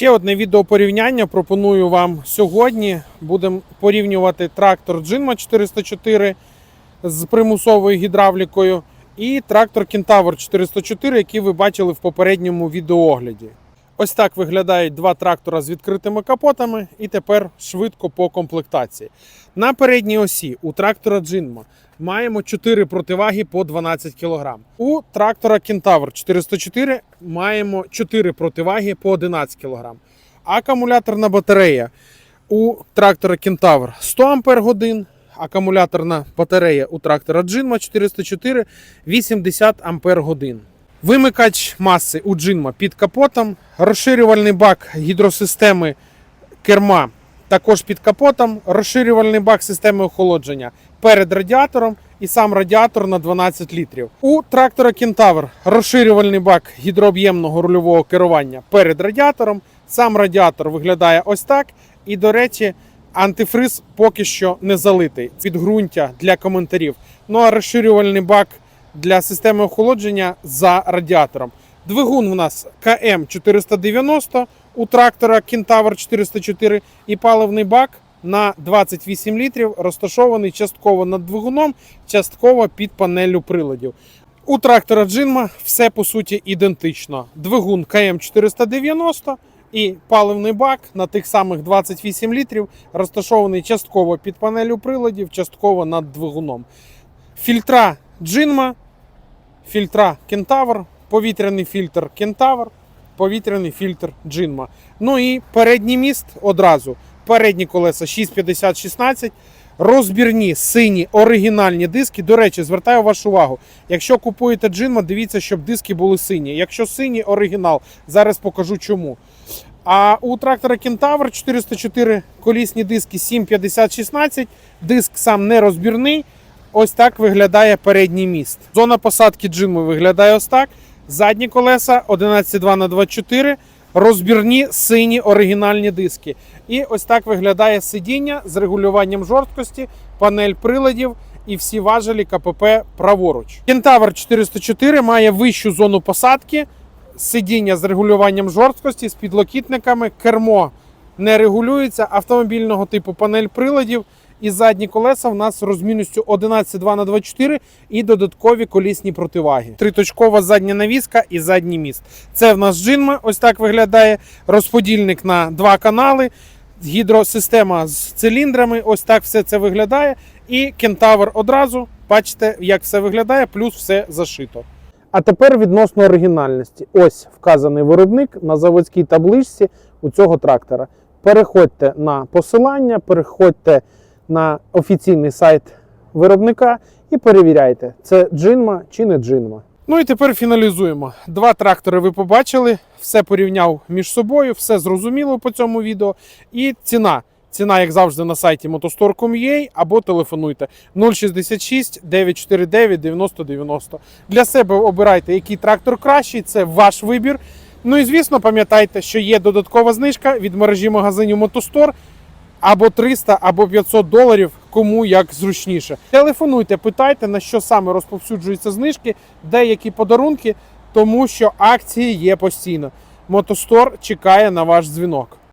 Ще одне відео порівняння пропоную вам сьогодні. Будемо порівнювати трактор Джинма 404 з примусовою гідравлікою і трактор Кентавр 404, який ви бачили в попередньому відеоогляді. Ось так виглядають два трактора з відкритими капотами, і тепер швидко по комплектації. На передній осі у трактора Джинма маємо 4 противаги по 12 кг. У трактора Кентавр 404 маємо 4 противаги по 11 кг. Акумуляторна батарея у трактора Кентавр 100 Ампер годин. Акумуляторна батарея у трактора Джинма 404 80 Ампер годин. Вимикач маси у Джинма під капотом, розширювальний бак гідросистеми керма також під капотом, розширювальний бак системи охолодження перед радіатором і сам радіатор на 12 літрів. У трактора Кентавр розширювальний бак гідрооб'ємного рульового керування перед радіатором. Сам радіатор виглядає ось так. І, до речі, антифриз поки що не залитий. Підґрунтя для коментарів. Ну а розширювальний бак для системи охолодження за радіатором. Двигун у нас КМ 490 у трактора Кентавр 404 і паливний бак на 28 літрів, розташований частково над двигуном, частково під панеллю приладів. У трактора Джинма все по суті ідентично. Двигун КМ 490 і паливний бак на тих самих 28 літрів, розташований частково під панелю приладів, частково над двигуном. Фільтра Джинма, фільтра Кентавр, повітряний фільтр Кентавр, повітряний фільтр Джинма. Ну і передній міст одразу. Передні колеса 650-16, розбірні сині оригінальні диски. До речі, звертаю вашу увагу. Якщо купуєте Джинма, дивіться, щоб диски були сині. Якщо сині оригінал, зараз покажу чому. А у трактора Кентавр 404 колісні диски 750-16, диск сам не розбірний. Ось так виглядає передній міст. Зона посадки джинми виглядає ось так. Задні колеса 11,2 на 24 розбірні сині оригінальні диски. І ось так виглядає сидіння з регулюванням жорсткості, панель приладів і всі важелі КПП праворуч. Кентавр 404 має вищу зону посадки, сидіння з регулюванням жорсткості, з підлокітниками, кермо не регулюється, автомобільного типу панель приладів. І задні колеса в нас розмінністю 11,2 на 24 і додаткові колісні противаги. Триточкова задня навіска і задній міст. Це в нас джинма. Ось так виглядає розподільник на два канали. Гідросистема з циліндрами. Ось так все це виглядає. І кентавр одразу. Бачите, як все виглядає, плюс все зашито. А тепер відносно оригінальності. Ось вказаний виробник на заводській табличці у цього трактора. Переходьте на посилання, переходьте на офіційний сайт виробника і перевіряйте, це джинма чи не джинма. Ну і тепер фіналізуємо. Два трактори ви побачили, все порівняв між собою, все зрозуміло по цьому відео. І ціна. Ціна, як завжди, на сайті motostore.com.ua або телефонуйте 066 949 9090. Для себе обирайте, який трактор кращий, це ваш вибір. Ну і звісно, пам'ятайте, що є додаткова знижка від мережі магазинів Мотостор або 300, або 500 доларів, кому як зручніше. Телефонуйте, питайте, на що саме розповсюджуються знижки, деякі подарунки, тому що акції є постійно. Мотостор чекає на ваш дзвінок.